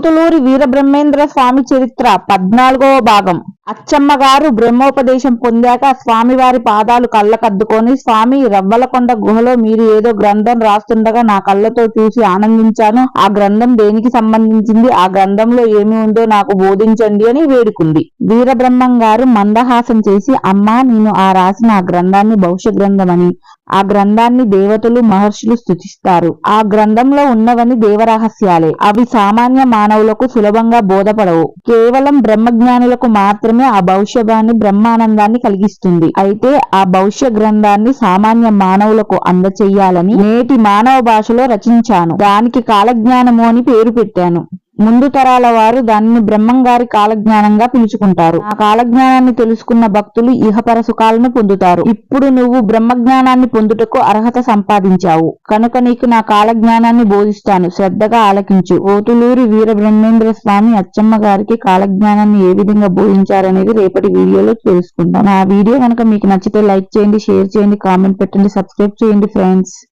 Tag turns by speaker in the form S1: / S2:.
S1: పోతులూరి వీరబ్రహ్మేంద్ర స్వామి చరిత్ర పద్నాలుగవ భాగం. అచ్చమ్మగారు బ్రహ్మోపదేశం పొందాక స్వామివారి పాదాలు కళ్ళకద్దుకొని స్వామి రవ్వలకొండ గుహలో మీరు ఏదో గ్రంథం రాస్తుండగా నా కళ్ళతో చూసి ఆనందించాను. ఆ గ్రంథం దేనికి సంబంధించింది? ఆ గ్రంథంలో ఏమి ఉందో నాకు బోధించండి అని వేడుకుంది. వీరబ్రహ్మం గారు మందహాసం చేసి అమ్మా నేను ఆ రాసిన ఆ గ్రంథాన్ని భవిష్య గ్రంథమని ఆ గ్రంథాన్ని దేవతలు మహర్షులు స్థుతిస్తారు ఆ గ్రంథంలో ఉన్నవని దేవరహస్యాలే. అవి సామాన్య మానవులకు సులభంగా బోధపడవు. కేవలం బ్రహ్మజ్ఞానులకు మాత్రమే ఆ భవిష్యవాణి బ్రహ్మానందాన్ని కలిగిస్తుంది. అయితే ఆ భవిష్య గ్రంథాన్ని సామాన్య మానవులకు అందచేయాలని నేటి మానవ భాషలో రచించాను. దానికి కాలజ్ఞానము అని పేరు పెట్టాను. ముందు తరాల వారు దానిని బ్రహ్మంగారి కాలజ్ఞానంగా పిలుచుకుంటారు. ఆ కాలజ్ఞానాన్ని తెలుసుకున్న భక్తులు ఇహపర సుఖాలను పొందుతారు. ఇప్పుడు నువ్వు బ్రహ్మజ్ఞానాన్ని పొందుటకు అర్హత సంపాదించావు. కనుక నీకు నా కాలజ్ఞానాన్ని బోధిస్తాను. శ్రద్ధగా ఆలకించు. ఓతులూరి వీర బ్రహ్మేంద్ర స్వామి అచ్చమ్మ గారికి కాలజ్ఞానాన్ని ఏ విధంగా బోధించారనేది రేపటి వీడియోలో తెలుసుకుందాం. నా వీడియో కనుక మీకు నచ్చితే లైక్ చేయండి షేర్ చేయండి కామెంట్ పెట్టండి సబ్స్క్రైబ్ చేయండి ఫ్రెండ్స్.